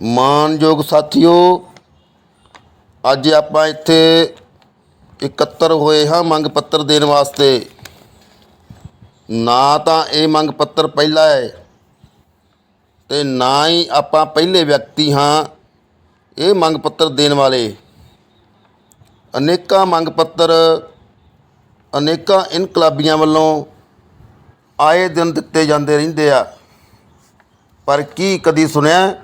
ਮਾਨਯੋਗ ਸਾਥੀਓ, ਅੱਜ ਆਪਾਂ ਇੱਥੇ ਇਕੱਤਰ ਹੋਏ ਹਾਂ ਮੰਗ ਪੱਤਰ ਦੇਣ ਵਾਸਤੇ। ਨਾ ਤਾਂ ਇਹ ਮੰਗ ਪੱਤਰ ਪਹਿਲਾ ਹੈ ਤੇ ਨਾ ਹੀ ਆਪਾਂ ਪਹਿਲੇ ਵਿਅਕਤੀ ਹਾਂ ਇਹ ਮੰਗ ਪੱਤਰ ਦੇਣ ਵਾਲੇ। ਅਨੇਕਾਂ ਮੰਗ ਪੱਤਰ ਅਨੇਕਾਂ ਇਨਕਲਾਬੀਆਂ ਵੱਲੋਂ ਆਏ ਦਿਨ ਦਿੱਤੇ ਜਾਂਦੇ ਰਹਿੰਦੇ ਆ। ਪਰ ਕੀ ਕਦੀ ਸੁਣਿਆ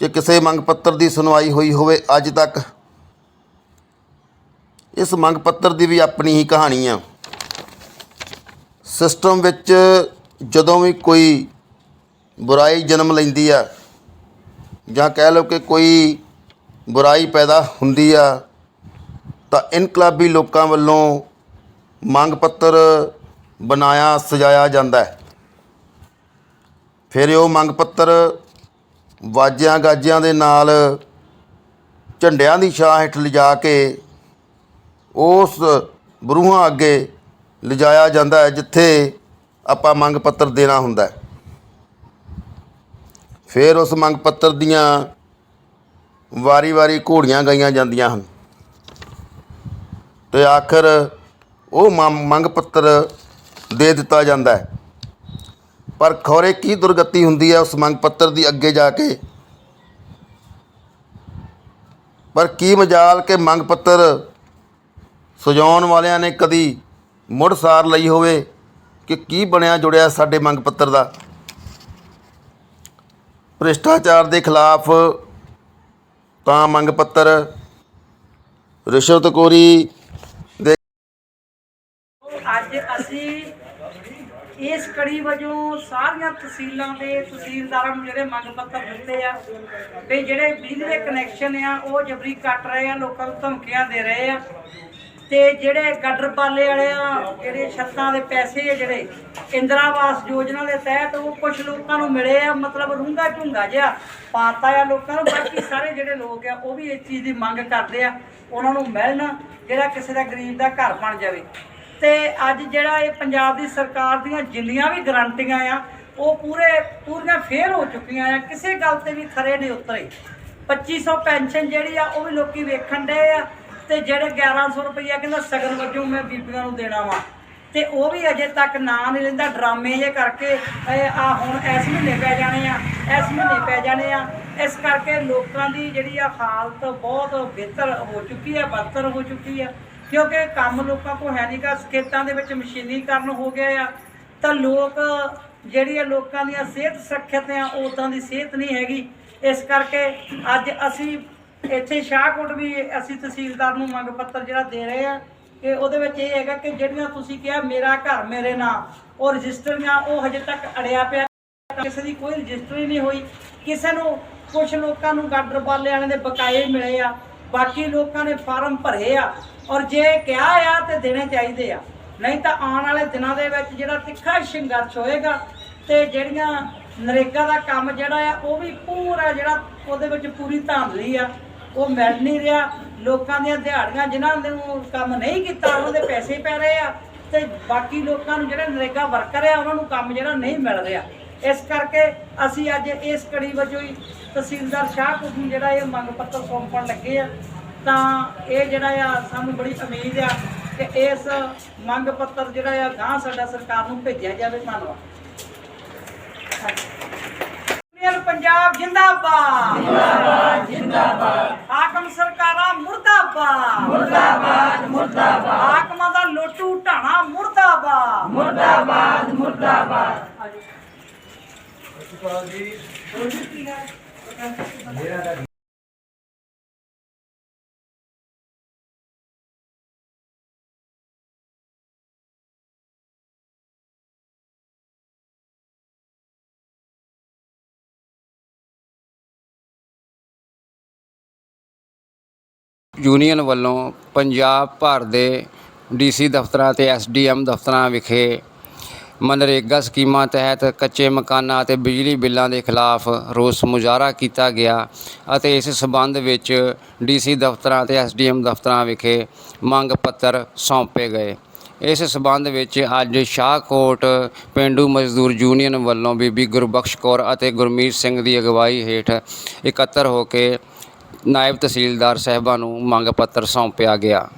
ਕਿ ਕਿਸੇ ਮੰਗ ਪੱਤਰ ਦੀ ਸੁਣਵਾਈ ਹੋਈ ਹੋਵੇ ਅੱਜ ਤੱਕ। ਇਸ ਮੰਗ ਪੱਤਰ ਦੀ ਵੀ ਆਪਣੀ ਹੀ ਕਹਾਣੀ ਆ। ਸਿਸਟਮ ਵਿੱਚ ਜਦੋਂ ਵੀ ਕੋਈ ਬੁਰਾਈ ਜਨਮ ਲੈਂਦੀ ਆ ਜਾਂ ਕਹਿ ਲਓ ਕਿ ਕੋਈ ਬੁਰਾਈ ਪੈਦਾ ਹੁੰਦੀ ਆ, ਤਾਂ ਇਨਕਲਾਬੀ ਲੋਕਾਂ ਵੱਲੋਂ ਮੰਗ ਪੱਤਰ ਬਣਾਇਆ, ਸਜਾਇਆ ਜਾਂਦਾ ਹੈ। ਫਿਰ ਉਹ ਮੰਗ ਪੱਤਰ ਵਾਜਿਆਂ ਗਾਜਿਆਂ ਦੇ ਨਾਲ ਝੰਡਿਆਂ ਦੀ ਛਾਂ ਹੇਠ ਲਿਜਾ ਕੇ ਉਸ ਬਰੂਹਾਂ ਅੱਗੇ ਲਿਜਾਇਆ ਜਾਂਦਾ ਹੈ, ਜਿੱਥੇ ਆਪਾਂ ਮੰਗ ਪੱਤਰ ਦੇਣਾ ਹੁੰਦਾ ਹੈ। ਫਿਰ ਉਸ ਮੰਗ ਪੱਤਰ ਦੀਆਂ ਵਾਰੀ-ਵਾਰੀ ਘੋੜੀਆਂ ਗਾਈਆਂ ਜਾਂਦੀਆਂ ਹਨ। ਤੇ ਆਖਰ ਉਹ ਮੰਗ ਪੱਤਰ ਦੇ ਦਿੱਤਾ ਜਾਂਦਾ ਹੈ। ਪਰ ਖੋਰੇ ਕੀ ਦੁਰਗਤੀ ਹੁੰਦੀ ਹੈ ਉਸ ਮੰਗ ਪੱਤਰ ਦੀ ਅੱਗੇ ਜਾ ਕੇ? ਪਰ ਕੀ ਮਜਾਲ ਕਿ ਮੰਗ ਪੱਤਰ ਸਜਾਉਣ ਵਾਲਿਆਂ ਨੇ ਕਦੀ ਮੁੜ ਸਾਰ ਲਈ ਹੋਵੇ ਕਿ ਕੀ ਬਣਿਆ ਜੁੜਿਆ ਸਾਡੇ ਮੰਗ ਪੱਤਰ ਦਾ? ਭ੍ਰਿਸ਼ਟਾਚਾਰ ਦੇ ਖਿਲਾਫ ਤਾਂ ਮੰਗ ਪੱਤਰ ਰਿਸ਼ਵਤਖੋਰੀ ਦੇ ਅੱਜ ਅਸੀਂ ਇਸ ਕੜੀ ਵਜੋਂ ਸਾਰੀਆਂ ਤਹਿਸੀਲਾਂ ਦੇ ਤਹਿਸੀਲਦਾਰਾਂ ਨੂੰ ਜਿਹੜੇ ਮੰਗ ਪੱਤਰ ਦਿੱਤੇ ਆ ਵੀ ਜਿਹੜੇ ਬਿਜਲੀ ਦੇ ਕਨੈਕਸ਼ਨ ਆ, ਉਹ ਜਬਰੀ ਕੱਟ ਰਹੇ ਆ, ਲੋਕਾਂ ਨੂੰ ਧਮਕੀਆਂ ਦੇ ਰਹੇ ਆ। ਤੇ ਜਿਹੜੇ ਗਟਰ ਪਾਲੇ ਵਾਲੇ ਆ, ਜਿਹੜੇ ਛੱਤਾਂ ਦੇ ਪੈਸੇ ਆ ਜਿਹੜੇ, ਇੰਦਰਾ ਆਵਾਸ ਯੋਜਨਾ ਦੇ ਤਹਿਤ ਉਹ ਕੁਝ ਲੋਕਾਂ ਨੂੰ ਮਿਲੇ ਆ, ਮਤਲਬ ਰੂੰਗਾ ਝੁੰਗਾ ਜਿਹਾ ਪਾਤਾ ਆ ਲੋਕਾਂ ਨੂੰ, ਬਾਕੀ ਸਾਰੇ ਜਿਹੜੇ ਲੋਕ ਆ, ਉਹ ਵੀ ਇਸ ਚੀਜ਼ ਦੀ ਮੰਗ ਕਰਦੇ ਆ, ਉਹਨਾਂ ਨੂੰ ਮਿਲਣ, ਜਿਹੜਾ ਕਿਸੇ ਦਾ ਗਰੀਬ ਦਾ ਘਰ ਬਣ ਜਾਵੇ। ਤੇ ਅੱਜ ਜਿਹੜਾ ਇਹ ਪੰਜਾਬ ਦੀ ਸਰਕਾਰ ਦੀਆਂ ਜਿੰਨੀਆਂ ਵੀ ਗਰੰਟੀਆਂ ਆ, ਉਹ ਪੂਰੇ, ਪੂਰੀਆਂ ਫੇਲ ਹੋ ਚੁੱਕੀਆਂ ਆ, ਕਿਸੇ ਗੱਲ ਤੇ ਵੀ ਖਰੇ ਨਹੀਂ ਉਤਰੇ। 2500 ਪੈਨਸ਼ਨ ਜਿਹੜੀ ਆ, ਉਹ ਵੀ ਲੋਕੀ ਵੇਖਣ ਡਏ ਆ ਤੇ ਜਿਹੜੇ 1100 ਰੁਪਈਆ ਕਹਿੰਦਾ ਸਗਨ ਵਜੋਂ ਮੈਂ ਬੀਬੀਆਂ ਨੂੰ ਦੇਣਾ ਵਾ। ਤੇ ਉਹ ਵੀ ਅਜੇ ਤੱਕ ਨਾਂ ਨਹੀਂ ਲੈਂਦਾ, ਡਰਾਮੇ ਜੇ ਕਰਕੇ ਆ ਹੁਣ ਇਸ ਮਹੀਨੇ ਪੈ ਜਾਣੇ ਆ, ਇਸ ਮਹੀਨੇ ਪੈ ਜਾਣੇ ਆ। ਇਸ ਕਰਕੇ ਲੋਕਾਂ ਦੀ ਜਿਹੜੀ ਆ ਹਾਲਤ ਬਹੁਤ ਬਿਹਤਰ ਹੋ ਚੁੱਕੀ ਆ, ਬਦਤਰ ਹੋ ਚੁੱਕੀ ਆ। ਕਿਉਂਕਿ ਕੰਮ ਲੋਕਾਂ ਕੋਲ ਹੈ ਨਹੀਂਗਾ ਖੇਤਾਂ ਦੇ ਵਿੱਚ ਮਸ਼ੀਨੀਕਰਨ ਹੋ ਗਿਆ ਆ, ਤਾਂ ਲੋਕ, ਜਿਹੜੀ ਆ ਲੋਕਾਂ ਦੀਆਂ ਸਿਹਤ ਸੁਰੱਖਿਅਤ ਆ ਉਦਾਂ ਦੀ ਸਿਹਤ ਨਹੀਂ ਹੈਗੀ। ਇਸ ਕਰਕੇ ਅੱਜ ਅਸੀਂ ਇੱਥੇ ਸ਼ਾਹਕੋਟ ਵੀ ਅਸੀਂ ਤਹਿਸੀਲਦਾਰ ਨੂੰ ਮੰਗ ਪੱਤਰ ਜਿਹੜਾ ਦੇ ਰਹੇ ਆ, ਕਿ ਉਹਦੇ ਵਿੱਚ ਇਹ ਹੈਗਾ ਕਿ ਜਿਹੜੀਆਂ ਤੁਸੀਂ ਕਿਹਾ, ਮੇਰਾ ਘਰ, ਮੇਰੇ ਨਾਂ, ਉਹ ਰਜਿਸਟਰੀਆਂ ਉਹ ਹਜੇ ਤੱਕ ਅੜਿਆ ਪਿਆ। ਕਿਸੇ ਦੀ ਕੋਈ ਰਜਿਸਟਰੀ ਨਹੀਂ ਹੋਈ। ਕਿਸੇ ਨੂੰ ਕੁਝ ਲੋਕਾਂ ਨੂੰ ਗਾਡਰ ਵਾਲੇ ਵਾਲਿਆਂ ਦੇ ਬਕਾਏ ਮਿਲੇ ਆ, ਬਾਕੀ ਲੋਕਾਂ ਨੇ ਫਾਰਮ ਭਰੇ ਆ। ਔਰ ਜੇ ਕਿਹਾ ਆ ਤੇ ਦੇਣੇ ਚਾਹੀਦੇ ਆ। ਨਹੀਂ ਤਾਂ ਆਉਣ ਵਾਲੇ ਦਿਨਾਂ ਦੇ ਵਿੱਚ ਜਿਹੜਾ ਤਿੱਖਾ ਸੰਘਰਸ਼ ਹੋਏਗਾ ਤੇ ਜਿਹੜੀਆਂ ਨਰੇਗਾ ਦਾ ਕੰਮ ਜਿਹੜਾ ਆ, ਉਹ ਵੀ ਪੂਰਾ ਜਿਹੜਾ ਉਹਦੇ ਵਿੱਚ ਪੂਰੀ ਧਾਂਦਲੀ ਆ, ਉਹ ਮਿਲ ਨਹੀਂ ਰਿਹਾ। ਲੋਕਾਂ ਦੀਆਂ ਦਿਹਾੜੀਆਂ ਜਿਨ੍ਹਾਂ ਨੂੰ ਕੰਮ ਨਹੀਂ ਕੀਤਾ ਉਹਨਾਂ ਦੇ ਪੈਸੇ ਪੈ ਰਹੇ ਆ ਤੇ ਬਾਕੀ ਲੋਕਾਂ ਨੂੰ ਜਿਹੜੇ ਨਰੇਗਾ ਵਰਕਰ ਆ, ਉਹਨਾਂ ਨੂੰ ਕੰਮ ਜਿਹੜਾ ਨਹੀਂ ਮਿਲ ਰਿਹਾ। ਇਸ ਕਰਕੇ ਅਸੀਂ ਅੱਜ ਇਸ ਕੜੀ ਵਜੋਂ ਹੀ ਤਹਿਸੀਲਦਾਰ ਸ਼ਾਹਕੋਟ ਨੂੰ ਜਿਹੜਾ ਇਹ ਮੰਗ ਪੱਤਰ ਸੌਂਪਣ ਲੱਗੇ ਆ। ਤਾਂ ਇਹ ਜਿਹੜਾ ਆ ਸਾਨੂੰ ਬੜੀ ਉਮੀਦ ਆ ਕਿ ਇਸ ਮੰਗ ਪੱਤਰ ਜਿਹੜਾ ਆ ਗਾਂ ਸਾਡਾ ਸਰਕਾਰ ਨੂੰ ਭੇਜਿਆ ਜਾਵੇ ਧੰਨਵਾਦ ਪੰਜਾਬ ਜਿੰਦਾਬਾਦ। ਜਿੰਦਾਬਾਦ ਜਿੰਦਾਬਾਦ। ਹਾਕਮ ਸਰਕਾਰਾਂ ਮੁਰਦਾਬਾਦ। ਮੁਰਦਾਬਾਦ ਮੁਰਦਾਬਾਦ। ਹਾਕਮਾਂ ਦਾ ਲੋਟੂ ਢਾਣਾ ਮੁਰਦਾਬਾਦ। ਮੁਰਦਾਬਾਦ ਮੁਰਦਾਬਾਦ। ਯੂਨੀਅਨ ਵੱਲੋਂ ਪੰਜਾਬ ਭਰ ਦੇ ਡੀਸੀ ਦਫ਼ਤਰਾਂ ਤੇ ਐਸਡੀਐਮ ਦਫ਼ਤਰਾਂ ਵਿਖੇ ਮਨਰੇਗਾ ਸਕੀਮਾਂ ਤਹਿਤ ਕੱਚੇ ਮਕਾਨਾਂ ਅਤੇ ਬਿਜਲੀ ਬਿੱਲਾਂ ਦੇ ਖਿਲਾਫ ਰੋਸ ਮੁਜ਼ਾਹਰਾ ਕੀਤਾ ਗਿਆ ਅਤੇ ਇਸ ਸਬੰਧ ਵਿੱਚ ਡੀਸੀ ਦਫ਼ਤਰਾਂ ਤੇ ਐਸਡੀਐਮ ਦਫ਼ਤਰਾਂ ਵਿਖੇ ਮੰਗ ਪੱਤਰ ਸੌਂਪੇ ਗਏ। ਇਸ ਸਬੰਧ ਵਿੱਚ ਅੱਜ ਸ਼ਾਹਕੋਟ ਪਿੰਡੂ ਮਜ਼ਦੂਰ ਯੂਨੀਅਨ ਵੱਲੋਂ ਬੀਬੀ ਗੁਰਬਖਸ਼ ਕੌਰ ਅਤੇ ਗੁਰਮੀਤ ਸਿੰਘ ਦੀ ਅਗਵਾਈ ਹੇਠ ਇਕੱਤਰ ਹੋ ਕੇ ਨਾਇਬ ਤਹਿਸੀਲਦਾਰ ਸਾਹਿਬਾਂ ਨੂੰ ਮੰਗ ਪੱਤਰ ਸੌਂਪਿਆ ਗਿਆ।